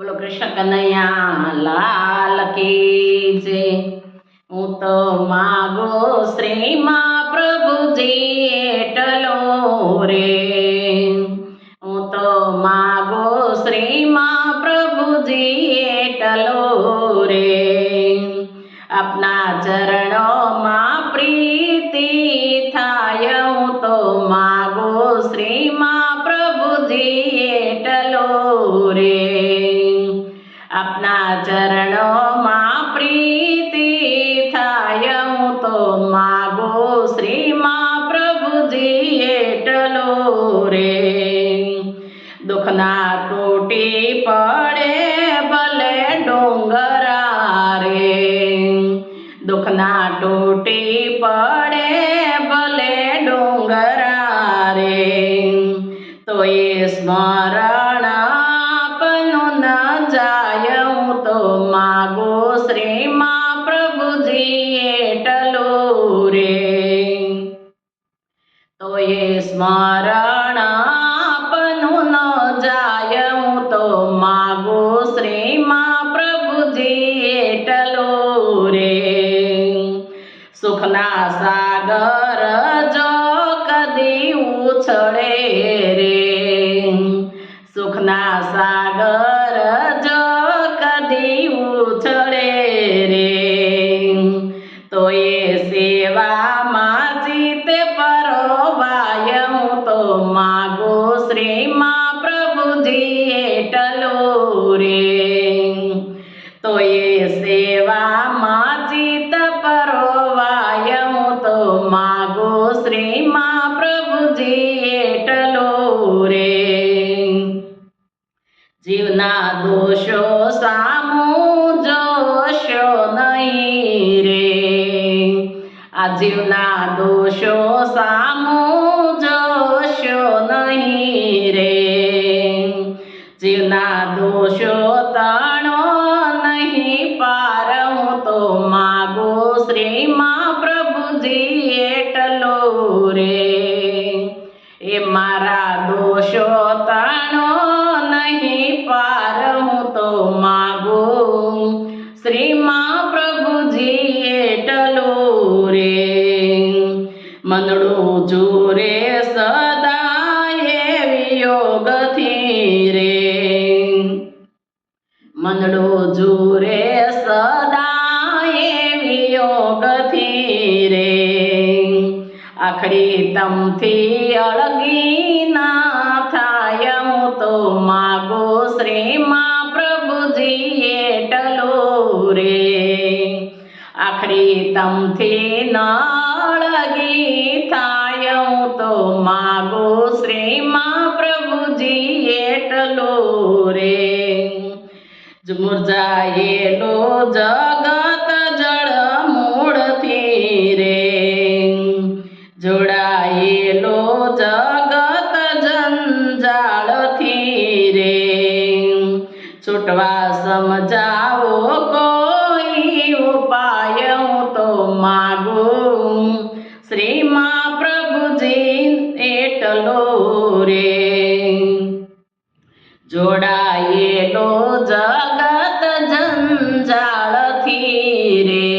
બોલો, કૃષ્ણ કનૈયા લાલ કી જે હું તો માગો શ્રીમાં પ્રભુજી એટલો રે. હું તો માગો શ્રીમાં પ્રભુજી એટલો રે. આપના ચરણોમાં દુઃખના તૂટી પડે ભલે ડુંગરા રે. દુઃખના તૂટી પડે ભલે ડુંગરા રે. તો એ સ્મરણ આપનું ન જાય, હું તો માગો શ્રીમાં પ્રભુજી એટલું રે. તો એ સ્મરણ એટલો રે. સુખના સાગર જો કદી ઉછળે રે. સુખના સાગર સેવામાં જીત પરોવાય તો માગો શ્રીમાં પ્રભુજી એટલો રે. જીવના દોષો સામું જોશો નહીં રે. આ જીવના દોષો સામું જોશો નહીં રે. જીવના દોષો શ્રીમાં પ્રભુજી એટલો રે. એ મારા દોષો તાણો નહીં પાર હું તો માગો. શ્રીમાં પ્રભુજી એટલો રે. મનડું જોરે સદા યોગથી રે. મનડું જુરે સદા યોગથી રે આખડી તમથી અળગી ના થાય, હું તો માગો શ્રીમાં પ્રભુજી એટલો રે આખડી તમથી ન અળગી થાય, હું તો માગો શ્રીમાં પ્રભુજી એટલો રે મુરઝાયેલો જગત જંજાળથી રે. છૂટવા સમજાવો કોઈ ઉપાય હું તો માગું. શ્રીમાં પ્રભુજી એટલો રે. જોડાયેલો જગત જંજાળથી રે.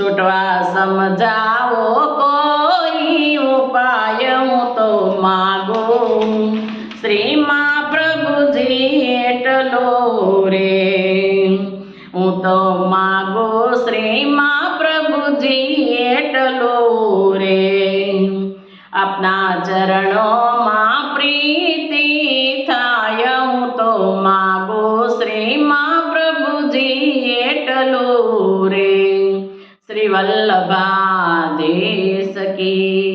છૂટવા સમજાવો કોઈ ઉપાય હું તો માગો. શ્રીમાં પ્રભુજી એટલો રે. હું તો માગો શ્રીમાં પ્રભુજી એટલો રે. આપના ચરણોમાં પ્રીતિ થાય, હું તો માગો શ્રીમાં પ્રભુજી એટલો રે. શ્રી વલ્લભાદેશ કી.